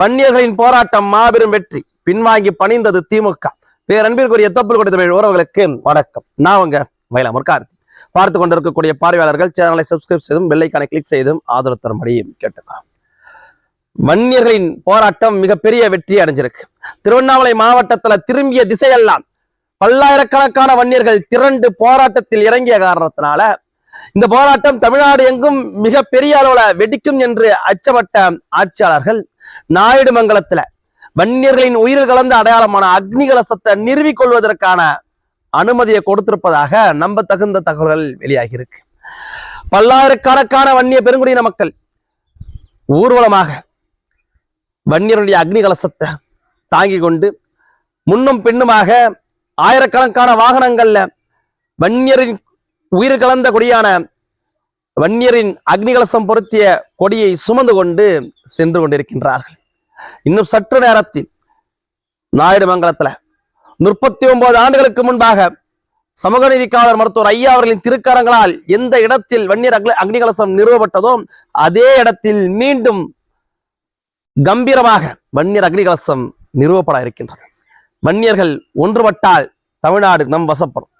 வன்னியர்களின் போராட்டம் மாபெரும் வெற்றி. பின்வாங்கி பணிந்தது திமுக. பேரன்பிற்குரிய தொப்புள் கொடுத்த தமிழ் உறவுகளுக்கு வணக்கம். நான் உங்க மயிலாமூர் கார்த்தி. பார்த்து கொண்டிருக்கக்கூடிய பார்வையாளர்கள் சேனலை சப்ஸ்கிரைப் செய்தும் வெள்ளைக்கான கிளிக் செய்தும் ஆதரவு தரும்படி கேட்டுக்கலாம் வன்னியர்களின் போராட்டம் மிகப்பெரிய வெற்றி அடைஞ்சிருக்கு. திருவண்ணாமலை மாவட்டத்துல திரும்பிய திசையெல்லாம் பல்லாயிரக்கணக்கான வன்னியர்கள் திரண்டு போராட்டத்தில் இறங்கிய காரணத்தினால இந்த போராட்டம் தமிழ்நாடு எங்கும் மிக பெரிய அளவுல வெடிக்கும் என்று அச்சப்பட்ட ஆட்சியாளர்கள் நாயுடு மங்கலத்துல வன்னியர்களின் உயிர் கலந்த அடையாளமான அக்னி கலசத்தை நிறுவிக் கொள்வதற்கான அனுமதியை கொடுத்திருப்பதாக நம்ப தகுந்த தகவல்கள் வெளியாகி இருக்கு பல்லாயிரக்கணக்கான வன்னிய பெருங்குடியின மக்கள் ஊர்வலமாக வன்னியருடைய அக்னி கலசத்தை தாங்கி கொண்டு முன்னும் பின்னுமாக ஆயிரக்கணக்கான வாகனங்கள்ல வன்னியரின் உயிர் கலந்த கொடியான வன்னியரின் அக்னிகலசம் பொருத்திய கொடியை சுமந்து கொண்டு சென்று கொண்டிருக்கின்றார்கள். இன்னும் சற்று நேரத்தில் நாயுடுமங்கலத்துல முப்பத்தி ஒன்பது ஆண்டுகளுக்கு முன்பாக சமூக நீதிக்காவலர் மருத்துவர் ஐயா அவர்களின் திருக்கரங்களால் எந்த இடத்தில் வன்னியர் அக்னி அக்னிகலசம் நிறுவப்பட்டதோ அதே இடத்தில் மீண்டும் கம்பீரமாக வன்னியர் அக்னிகலசம் நிறுவப்பட இருக்கின்றது. வன்னியர்கள் ஒன்றுபட்டால் தமிழ்நாடு நம் வசப்படும்.